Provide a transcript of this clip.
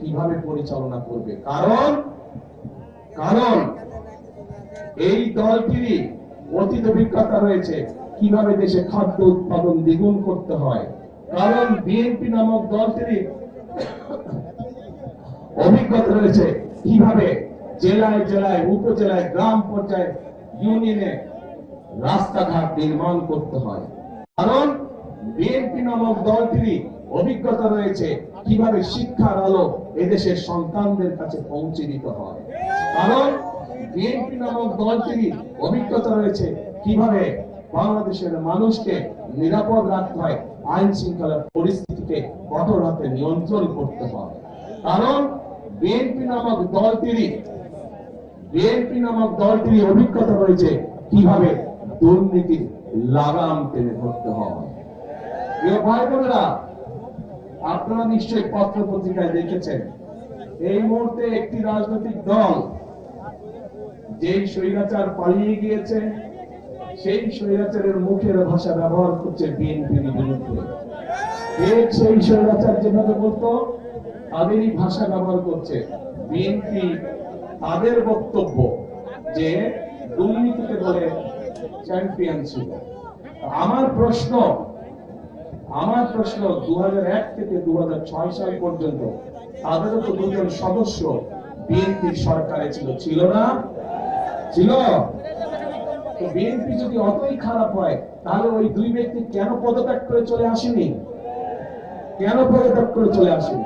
কীভাবে পরিচালনা করবে। কারণ কারণ এই অতীত অভিজ্ঞতা রয়েছে কীভাবে দেশে খাদ্য উৎপাদন দ্বিগুণ করতে হয়। কারণ বিএনপি নামক দলটিরই অভিজ্ঞতা রয়েছে কীভাবে জেলায় জেলায়, উপজেলায়, গ্রাম পর্যায়ে ইউনিয়নে রাস্তাঘাট নির্মাণ করতে হয়। কারণ বিএনপি নামক দলটিরই অভিজ্ঞতা রয়েছে কীভাবে শিক্ষার আলো এদেশের সন্তানদের কাছে পৌঁছে দিতে হয়। কারণ বিএনপি নামক দলটিরই অভিজ্ঞতা রয়েছে কীভাবে বাংলাদেশের মানুষকে নিরাপদ রাখতে হয় আইন শৃঙ্খলার পরিস্থিতিকে কঠোর হাতে নিয়ন্ত্রণ করতে হয়। কারণ বিএনপি নামক দলটিরই বিএনপি নামক দলটির অভিজ্ঞতা রয়েছে কীভাবে দুর্নীতির লাগাম টেনে ধরতে হয়। ভাই বোনেরা, আপনারা নিশ্চয়ই পত্র পত্রিকায় দেখেছেন, এই মুহূর্তে একটি রাজনৈতিক দল যেই স্বৈরাচার পালিয়ে গিয়েছে, সেই স্বৈরাচারের মুখের ভাষা ব্যবহার করছে বিএনপির বিরুদ্ধে। সেই স্বৈরাচার যেভাবে বলতো, তাদেরই ভাষা ব্যবহার করছে বিএনপি তাদের বক্তব্য যে দুর্নীতিতে বলে চ্যাম্পিয়ন ছিল। আমার প্রশ্ন আমার প্রশ্ন দু থেকে দু সাল পর্যন্ত তাদেরও তো দুজন সদস্য বিএনপির সরকারে ছিল। ছিল না? ছিল। বিএনপি যদি অতই খারাপ হয়, তাহলে ওই দুই ব্যক্তি কেন পদত্যাগ করে চলে আসেনি? কেন পদত্যাগ করে চলে আসেনি?